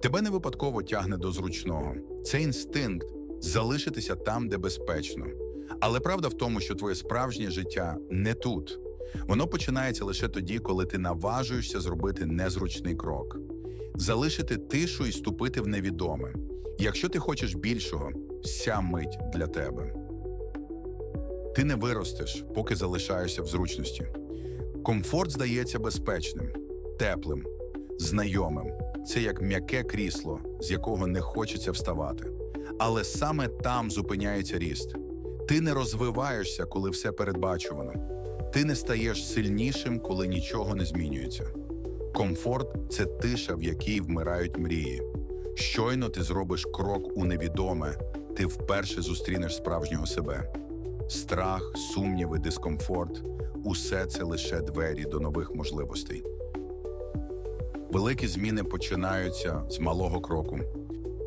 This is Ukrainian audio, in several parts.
Тебе не випадково тягне до зручного. Це інстинкт залишитися там, де безпечно. Але правда в тому, що твоє справжнє життя не тут. Воно починається лише тоді, коли ти наважуєшся зробити незручний крок, залишити тишу і ступити в невідоме. Якщо ти хочеш більшого, вся мить для тебе. Ти не виростеш, поки залишаєшся в зручності. Комфорт здається безпечним, теплим, знайомим. Це як м'яке крісло, з якого не хочеться вставати. Але саме там зупиняється ріст. Ти не розвиваєшся, коли все передбачувано. Ти не стаєш сильнішим, коли нічого не змінюється. Комфорт це тиша, в якій вмирають мрії. Щойно ти зробиш крок у невідоме, ти вперше зустрінеш справжнього себе. Страх, сумніви, дискомфорт усе це лише двері до нових можливостей. Великі зміни починаються з малого кроку.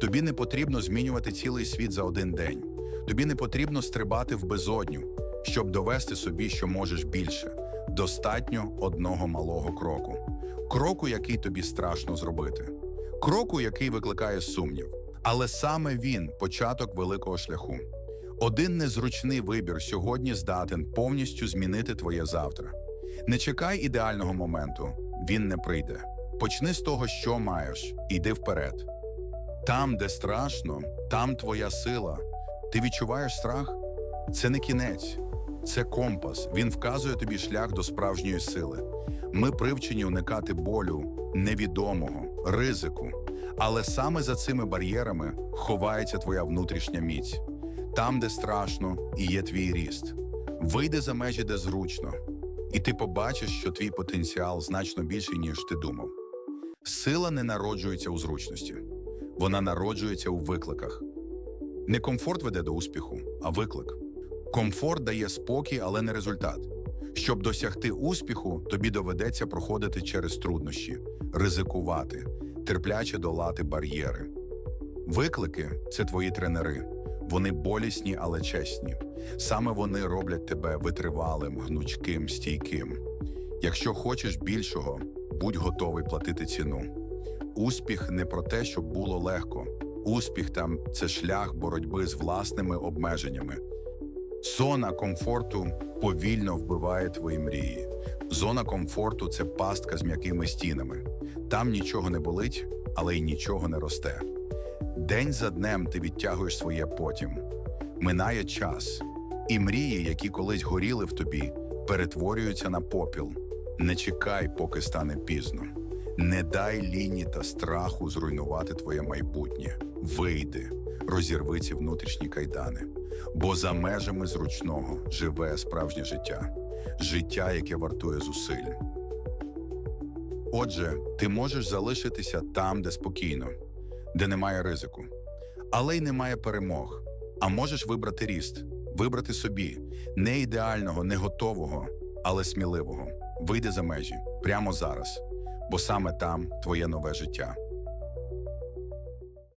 Тобі не потрібно змінювати цілий світ за один день. Тобі не потрібно стрибати в безодню, щоб довести собі, що можеш більше. Достатньо одного малого кроку. Кроку, який тобі страшно зробити. Кроку, який викликає сумнів. Але саме він початок великого шляху. Один незручний вибір сьогодні здатен повністю змінити твоє завтра. Не чекай ідеального моменту, він не прийде. Почни з того, що маєш, і йди вперед. Там, де страшно, там твоя сила. Ти відчуваєш страх? Це не кінець, це компас. Він вказує тобі шлях до справжньої сили. Ми привчені уникати болю, невідомого, ризику. Але саме за цими бар'єрами ховається твоя внутрішня міць. Там, де страшно, і є твій ріст. Вийди за межі, де зручно, і ти побачиш, що твій потенціал значно більший, ніж ти думав. Сила не народжується у зручності, вона народжується у викликах. Не комфорт веде до успіху, а виклик. Комфорт дає спокій, але не результат. Щоб досягти успіху, тобі доведеться проходити через труднощі, ризикувати, терпляче долати бар'єри. Виклики це твої тренери. Вони болісні, але чесні. Саме вони роблять тебе витривалим, гнучким, стійким. Якщо хочеш більшого, будь готовий платити ціну. Успіх не про те, щоб було легко. Успіх там це шлях боротьби з власними обмеженнями. Зона комфорту повільно вбиває твої мрії. Зона комфорту це пастка з м'якими стінами. Там нічого не болить, але й нічого не росте. День за днем ти відтягуєш своє потім. Минає час, і мрії, які колись горіли в тобі, перетворюються на попіл. Не чекай, поки стане пізно. Не дай ліні та страху зруйнувати твоє майбутнє. Вийди, розірви ці внутрішні кайдани. Бо за межами зручного живе справжнє життя, життя, яке вартує зусиль. Отже, ти можеш залишитися там, де спокійно, де немає ризику, але й немає перемог. А можеш вибрати ріст, вибрати собі не ідеального, не готового, але сміливого. Вийди за межі прямо зараз, бо саме там твоє нове життя.